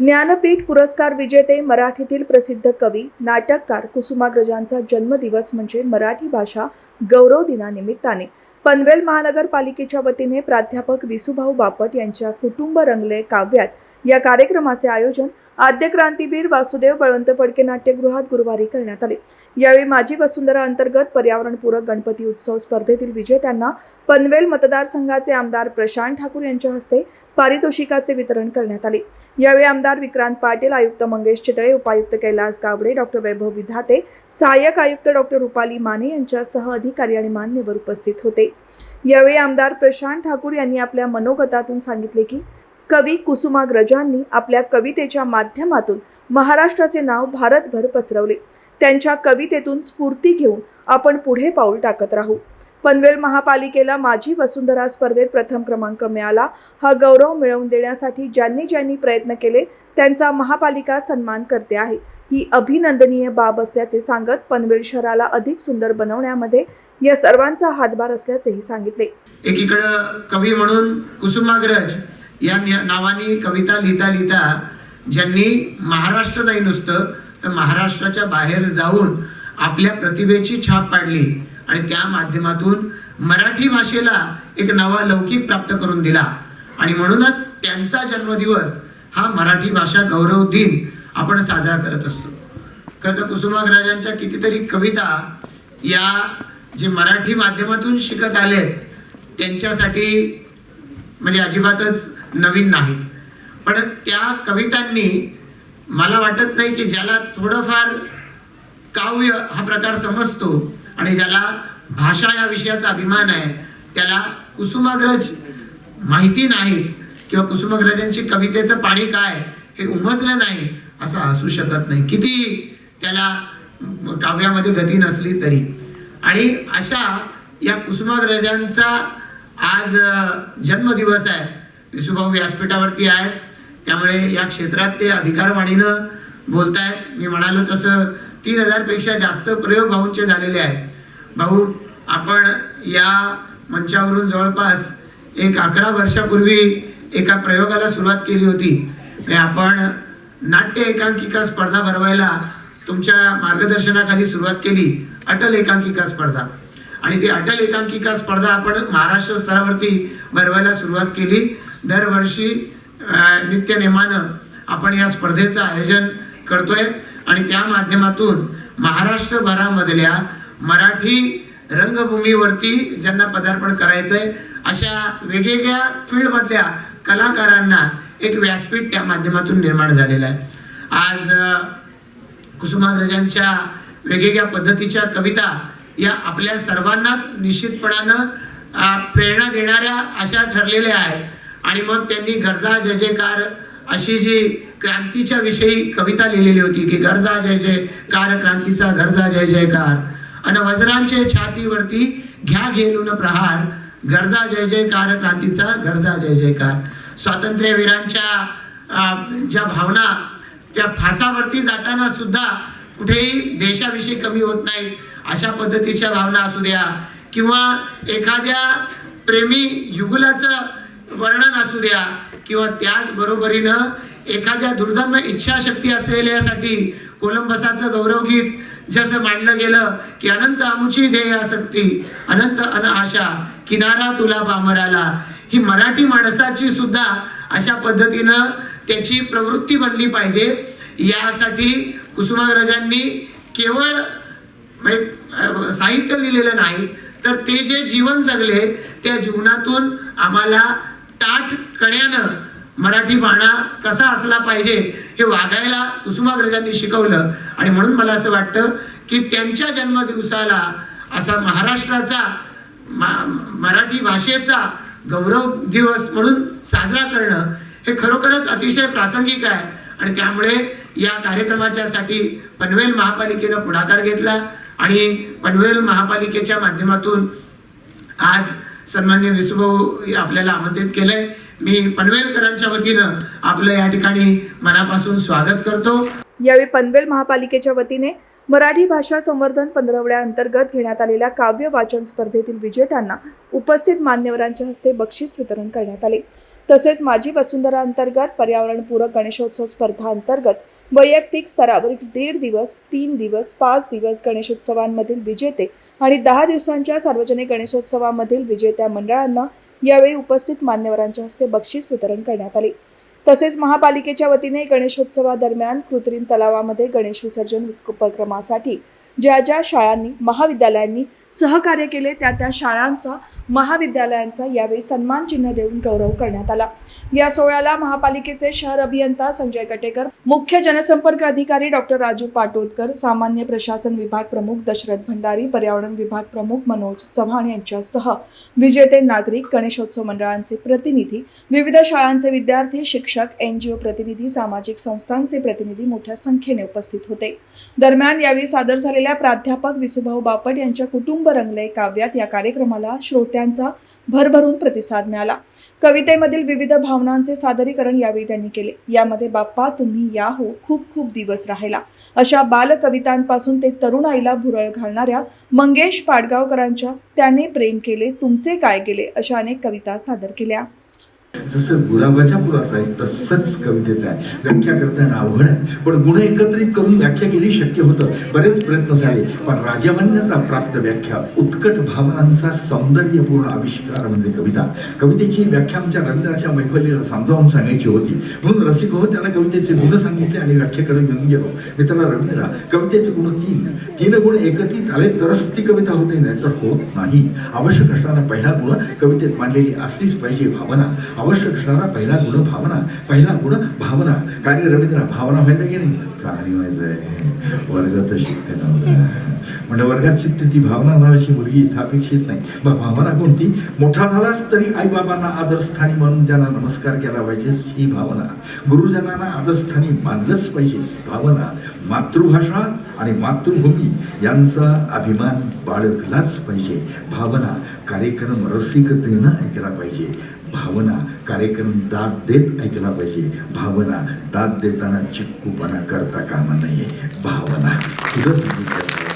ज्ञानपीठ पुरस्कार विजेते मराठीतील प्रसिद्ध कवी नाटककार कुसुमाग्रजांचा जन्मदिवस म्हणजे मराठी भाषा गौरव दिनानिमित्ताने. पनवेल महानगरपालिकेच्या वतीने प्राध्यापक विसुभाऊ बापट यांच्या कुटुंब रंगले काव्यात या कार्यक्रमाचे आयोजन आद्य क्रांतीवीर वासुदेव बळवंत फडके नाट्यगृहात गुरुवारी करण्यात आले. यावेळी माजी वसुंधरा अंतर्गत पर्यावरणपूरक गणपती उत्सव स्पर्धेतील विजेत्यांना पनवेल मतदारसंघाचे आमदार प्रशांत ठाकूर यांच्या हस्ते पारितोषिकाचे वितरण करण्यात आले. यावेळी आमदार विक्रांत पाटील आयुक्त मंगेश चितळे उपायुक्त कैलास गावडे डॉक्टर वैभव विधाते सहाय्यक आयुक्त डॉक्टर रुपाली माने यांच्यासह अधिकारी आणि मान्यवर उपस्थित होते. यावेळी आमदार प्रशांत ठाकूर यांनी आपल्या मनोगतातून सांगितले की कवी कुसुमाग्रजांनी आपल्या कवितेच्या माध्यमातून महाराष्ट्राचे नाव भारतभर पसरवले. त्यांच्या कवितेतून स्फूर्ती घेऊन आपण पुढे पाऊल टाकत राहू. पनवेल महापालिकेला माझी वसुंधरा स्पर्धेत प्रथम क्रमांक मिळाला. हा गौरव मिळवून देण्यासाठी ज्यांनी ज्यांनी प्रयत्न केले त्यांचा महापालिका सन्मान करते आहे. ही अभिनंदनीय बाब असल्याचे सांगत पनवेल शहराला अधिक सुंदर बनवण्यामध्ये या सर्वांचा हातभार असल्याचेही सांगितले. एकीकडं कवी म्हणून कुसुमाग्रज या नावाने कविता लिहिता लिहिता ज्यांनी महाराष्ट्र नाही नुसतं तर महाराष्ट्राच्या बाहेर जाऊन आपल्या प्रतिभेची छाप पाडली. आणि त्या माध्यमातून मराठी भाषेला एक नवा लौकिक प्राप्त करून दिला. आणि म्हणूनच त्यांचा जन्मदिवस हा मराठी भाषा गौरव दिन आपण साजरा करत असतो. खरं तर कुसुमाग्रजांच्या कितीतरी कविता या जे मराठी माध्यमातून शिकत आलेत त्यांच्यासाठी म्हणजे अजिबातच नवीन नाहीत. पण त्या कवितांनी मला वाटत नाही की ज्याला थोडंफार काव्य हा प्रकार समजतो आणि ज्याला भाषा या विषयाचा अभिमान आहे त्याला कुसुमाग्रज माहिती नाहीत किंवा कुसुमाग्रजांची कवितेचं पाणी काय हे उमजलं नाही असं असू शकत नाही. किती त्याला काव्यामध्ये गती नसली तरी. आणि अशा या कुसुमाग्रजांचा आज जन्मदिवस आहे. विसुभाऊ व्यासपीठावरती आहेत. त्यामुळे या क्षेत्रात ते अधिकारवाणीनं बोलतायत. मी म्हणालो तसं तीन हजारपेक्षा जास्त प्रयोग भाऊंचे झालेले आहेत. भाऊ आपण या मंचावरून जवळपास एक अकरा वर्षापूर्वी एका प्रयोगाला सुरुवात केली होती. आपण नाट्य एकांकिका स्पर्धा भरवायला तुमच्या मार्गदर्शनाखाली सुरुवात केली. अटल एकांकिका स्पर्धा. आणि ती अटल एकांकिका स्पर्धा आपण महाराष्ट्र स्तरावरती भरवायला सुरुवात केली. दरवर्षी नित्यनेमानं आपण या स्पर्धेचं आयोजन करतोय. आणि त्या माध्यमातून महाराष्ट्रभरामधल्या मराठी रंगभूमीवरती ज्यांना पदार्पण करायचं आहे अशा वेगवेगळ्या फील्डमधल्या कलाकारांना एक व्यासपीठ त्या माध्यमातून निर्माण झालेलं आहे. आज कुसुमाग्रजांच्या वेगवेगळ्या पद्धतीच्या कविता या आपल्या सर्वांनाच निश्चितपणानं प्रेरणा देणाऱ्या अशा ठरलेल्या आहेत. आणि मग त्यांनी गरजा जय जयकार अशी जी क्रांतीच्या विषयी कविता लिहिलेली होती की गरजा जय जयकार क्रांतीचा गरजा जय जयकार आणि वज्रांचे छातीवरती घ्या घेलून प्रहार गरजा जय जयकार क्रांतीचा गरजा जय जयकार स्वातंत्र्यवीरांच्या ज्या भावना त्या फासावरती जाताना सुद्धा कुठेही देशाविषयी कमी होत नाही. अशा पद्धतीच्या भावना असू द्या किंवा एखाद्या प्रेमी युगुलाचं वर्णन असू द्या किंवा त्याच बरोबरीनं एखाद्या दुर्धर्म इच्छाशक्ती असलेल्यासाठी कोलंबसाचं गौरवगीत जसं मांडलं गेलं की अनंत आमची ध्येय आसक्ती अनंत अन आशा किनारा तुला पामराला. ही मराठी माणसाची सुद्धा अशा पद्धतीनं त्याची प्रवृत्ती बनली पाहिजे. यासाठी कुसुमाग्रजांनी केवळ म्हणजे, साहित्य लिहिलेलं नाही तर ते जे जीवन जगले त्या जीवनातून आम्हाला आठ कण्यानं मराठी बाणा कसा असला पाहिजे हे वागायला कुसुमाग्रजांनी शिकवलं. आणि म्हणून मला असं वाटतं की त्यांच्या जन्मदिवसाला असा महाराष्ट्राचा मा- मराठी भाषेचा गौरव दिवस म्हणून साजरा करणं हे खरोखरच अतिशय प्रासंगिक आहे. आणि त्यामुळे या कार्यक्रमाच्या साठी पनवेल महापालिकेनं पुढाकार घेतला. आणि पनवेल महापालिकेच्या माध्यमातून आज सन्मान्य विसुभाऊ आपल्याला आमंत्रित केलंय. मी पनवेलकरांच्या वतीनं आपलं या ठिकाणी मनापासून स्वागत करतो. यावेळी पनवेल महापालिकेच्या वतीने मराठी भाषा संवर्धन पंधरवड्या अंतर्गत घेण्यात आलेल्या काव्य वाचन स्पर्धेतील विजेत्यांना उपस्थित मान्यवरांच्या हस्ते बक्षीस वितरण करण्यात आले. तसेच माझी वसुंधरा अंतर्गत पर्यावरणपूरक गणेशोत्सव स्पर्धा अंतर्गत वैयक्तिक स्तरावर दीड दिवस तीन दिवस पाच दिवस गणेशोत्सवांमधील विजेते आणि दहा दिवसांच्या सार्वजनिक गणेशोत्सवामधील विजेत्या मंडळांना यावेळी उपस्थित मान्यवरांच्या हस्ते बक्षीस वितरण करण्यात आले. तसेच महापालिकेच्या वतीने गणेशोत्सवादरम्यान कृत्रिम तलावामध्ये गणेश विसर्जन उपक्रमासाठी ज्या ज्या शाळांनी महाविद्यालयांनी सहकार्य केले त्या त्या शाळांचा महाविद्यालयांचा यावेळी सन्मान चिन्ह देऊन गौरव करण्यात आला. या सोहळ्याला महापालिकेचे शहर अभियंता संजय कटेकर मुख्य जनसंपर्क अधिकारी डॉक्टर राजू पाटोदकर सामान्य प्रशासन विभाग प्रमुख दशरथ भंडारी पर्यावरण विभाग प्रमुख मनोज चव्हाण यांच्यासह विजेते नागरिक गणेशोत्सव मंडळांचे प्रतिनिधी विविध शाळांचे विद्यार्थी शिक्षक एन जी ओ प्रतिनिधी सामाजिक संस्थांचे प्रतिनिधी मोठ्या संख्येने उपस्थित होते. दरम्यान यावेळी सादर झालेल्या प्राध्यापक विसुभाऊ बापट यांच्या कुटुंब रंगले काव्यात या कार्यक्रमाला श्रोत्यांचा भरभरून प्रतिसाद मिळाला. कवितेमधील विविध भावनांचे सादरीकरण यावेळी त्यांनी केले. यामध्ये बाप्पा तुम्ही या हो खूप खूप दिवस राहिला अशा बालकवितांपासून ते तरुणाईला भुरळ घालणाऱ्या मंगेश पाडगावकरांच्या त्याने प्रेम केले तुमचे काय केले? अशा अनेक कविता सादर केल्या. जसं गुलाबाच्या फुलाचं आहे तसंच कवितेचं आहे. व्याख्या करताना अवघड आहे. पण गुण एकत्रित करून व्याख्या केली शक्य होतं. बरेच प्रयत्न झाले. पण राजमान्यता प्राप्त व्याख्या उत्कट भावनांचा सौंदर्यपूर्ण आविष्कार म्हणजे कविता. कवितेची व्याख्या आमच्या रवींद्राच्या मैफलीला समजावून सांगायची होती. म्हणून रसिक हो त्याला कवितेचे गुण सांगितले आणि व्याख्याकडे घेऊन गेलो. मित्राला रवींद्र कवितेचे गुण तीन. तीन गुण एकत्रित आले तरच ती कविता होते नाही तर होत नाही. आवश्यक असणारा पहिला गुण कवितेत मांडलेली असलीच पाहिजे भावना. आवश्यक असणारा पहिला गुण भावना पहिला गुण भावना. कार्य रवींद्र भावना माहिती की नाही चांगली माहिती आहे. वर्गात शिकते ना म्हणजे वर्गात शिकते ती भावना नावाची मुलगी इथं अपेक्षित नाही. मग भावना कोणती? मोठा झालाच तरी आईबाबांना आदरस्थानी म्हणून त्यांना नमस्कार केला पाहिजे ही भावना. गुरुजनांना आदरस्थानी मानलंच पाहिजे भावना. मातृभाषा आणि मातृभूमी यांचा अभिमान बाळगलाच पाहिजे. भावना कार्यक्रम रसिकतेनं ऐकला पाहिजे. भावना कार्यक्रम दाद देत ऐकला पाहिजे. भावना दाद देताना चिक्कूपणा करता कामा नाही भावना. तुझं सांगितलं